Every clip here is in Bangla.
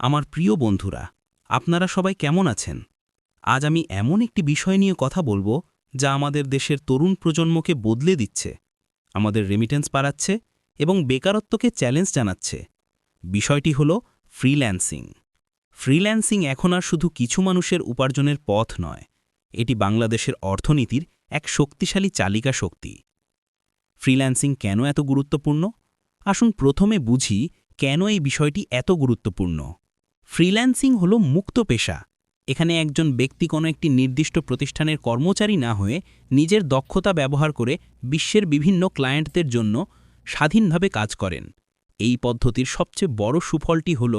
আমার প্রিয় বন্ধুরা, আপনারা সবাই কেমন আছেন? আজ আমি এমন একটি বিষয় নিয়ে কথা বলব যা আমাদের দেশের তরুণ প্রজন্মকে বদলে দিচ্ছে, আমাদের রেমিটেন্স বাড়াচ্ছে এবং বেকারত্বকে চ্যালেঞ্জ জানাচ্ছে। বিষয়টি হল ফ্রিল্যান্সিং ফ্রিল্যান্সিং এখন আর শুধু কিছু মানুষের উপার্জনের পথ নয়, এটি বাংলাদেশের অর্থনীতির এক শক্তিশালী চালিকা শক্তি। ফ্রিল্যান্সিং কেন এত গুরুত্বপূর্ণ? আসুন প্রথমে বুঝি কেন এই বিষয়টি এত গুরুত্বপূর্ণ। ফ্রিল্যান্সিং হল মুক্ত পেশা। এখানে একজন ব্যক্তি কোনো একটি নির্দিষ্ট প্রতিষ্ঠানের কর্মচারী না হয়ে নিজের দক্ষতা ব্যবহার করে বিশ্বের বিভিন্ন ক্লায়েন্টদের জন্য স্বাধীনভাবে কাজ করেন। এই পদ্ধতির সবচেয়ে বড় সুফলটি হল,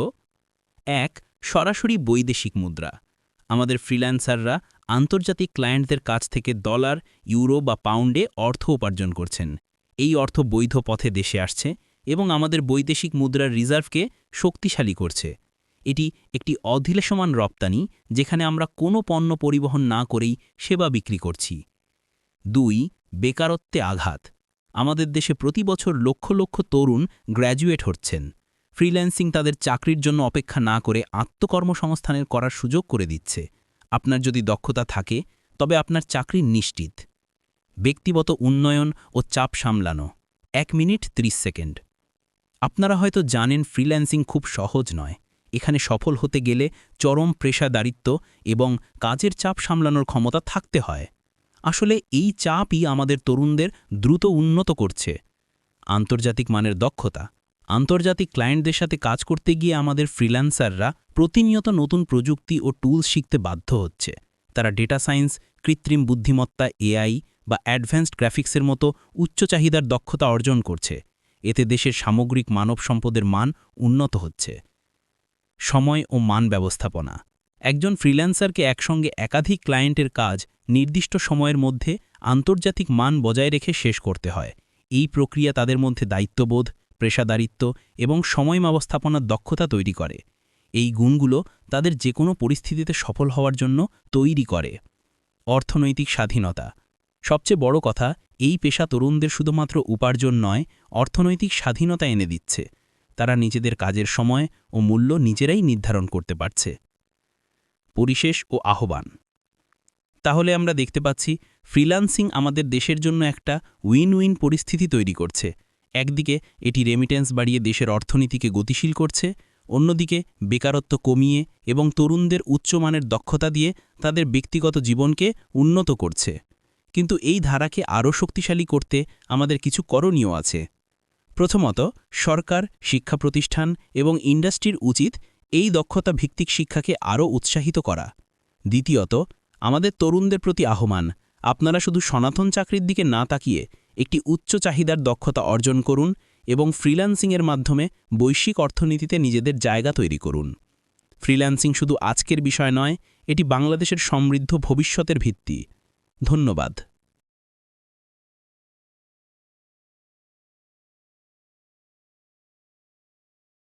এক, সরাসরি বৈদেশিক মুদ্রা। আমাদের ফ্রিল্যান্সাররা আন্তর্জাতিক ক্লায়েন্টদের কাছ থেকে ডলার, ইউরো বা পাউন্ডে অর্থ উপার্জন করছেন। এই অর্থ বৈধ পথে দেশে আসছে এবং আমাদের বৈদেশিক মুদ্রার রিজার্ভকে শক্তিশালী করছে। এটি একটি অধিলেসমান রপ্তানি, যেখানে আমরা কোনো পণ্য পরিবহন না করেই সেবা বিক্রি করছি। দুই, বেকারত্বে আঘাত। আমাদের দেশে প্রতি বছর লক্ষ লক্ষ তরুণ গ্র্যাজুয়েট হচ্ছেন। ফ্রিল্যান্সিং তাদের চাকরির জন্য অপেক্ষা না করে আত্মকর্মসংস্থানের করার সুযোগ করে দিচ্ছে। আপনার যদি দক্ষতা থাকে, তবে আপনার চাকরি নিশ্চিত। ব্যক্তিগত উন্নয়ন ও চাপ সামলানো। এক মিনিট ৩০ সেকেন্ড। আপনারা হয়তো জানেন, ফ্রিল্যান্সিং খুব সহজ নয়। এখানে সফল হতে গেলে চরম পেশাদারিত্ব এবং কাজের চাপ সামলানোর ক্ষমতা থাকতে হয়। আসলে এই চাপই আমাদের তরুণদের দ্রুত উন্নত করছে। আন্তর্জাতিক মানের দক্ষতা, আন্তর্জাতিক ক্লায়েন্টদের সাথে কাজ করতে গিয়ে আমাদের ফ্রিল্যান্সাররা প্রতিনিয়ত নতুন প্রযুক্তি ও টুলস শিখতে বাধ্য হচ্ছে। তারা ডেটা সায়েন্স, কৃত্রিম বুদ্ধিমত্তা, এআই বা অ্যাডভান্সড গ্রাফিক্সের মতো উচ্চ চাহিদার দক্ষতা অর্জন করছে। এতে দেশের সামগ্রিক মানব সম্পদের মান উন্নত হচ্ছে। সময় ও মান ব্যবস্থাপনা। একজন ফ্রিল্যান্সারকে একসঙ্গে একাধিক ক্লায়েন্টের কাজ নির্দিষ্ট সময়ের মধ্যে আন্তর্জাতিক মান বজায় রেখে শেষ করতে হয়। এই প্রক্রিয়া তাদের মধ্যে দায়িত্ববোধ, পেশাদারিত্ব এবং সময় ব্যবস্থাপনার দক্ষতা তৈরি করে। এই গুণগুলো তাদের যে কোনো পরিস্থিতিতে সফল হওয়ার জন্য তৈরি করে। অর্থনৈতিক স্বাধীনতা। সবচেয়ে বড় কথা, এই পেশা তরুণদের শুধুমাত্র উপার্জন নয়, অর্থনৈতিক স্বাধীনতা এনে দিচ্ছে। তারা নিজেদের কাজের সময় ও মূল্য নিজেরাই নির্ধারণ করতে পারছে। পরিশেষ ও আহ্বান। তাহলে আমরা দেখতে পাচ্ছি, ফ্রিল্যান্সিং আমাদের দেশের জন্য একটা উইন উইন পরিস্থিতি তৈরি করছে। একদিকে এটি রেমিটেন্স বাড়িয়ে দেশের অর্থনীতিকে গতিশীল করছে, অন্যদিকে বেকারত্ব কমিয়ে এবং তরুণদের উচ্চমানের দক্ষতা দিয়ে তাদের ব্যক্তিগত জীবনকে উন্নত করছে। কিন্তু এই ধারাকে আরও শক্তিশালী করতে আমাদের কিছু করণীয় আছে। প্রথমত, সরকার, শিক্ষা প্রতিষ্ঠান এবং ইন্ডাস্ট্রির উচিত এই দক্ষতা ভিত্তিক শিক্ষাকে আরও উৎসাহিত করা। দ্বিতীয়ত, আমাদের তরুণদের প্রতি আহ্বান, আপনারা শুধু সনাতন চাকরির দিকে না তাকিয়ে একটি উচ্চ চাহিদার দক্ষতা অর্জন করুন এবং ফ্রিল্যান্সিংয়ের মাধ্যমে বৈশ্বিক অর্থনীতিতে নিজেদের জায়গা তৈরি করুন। ফ্রিল্যান্সিং শুধু আজকের বিষয় নয়, এটি বাংলাদেশের সমৃদ্ধ ভবিষ্যতের ভিত্তি। ধন্যবাদ।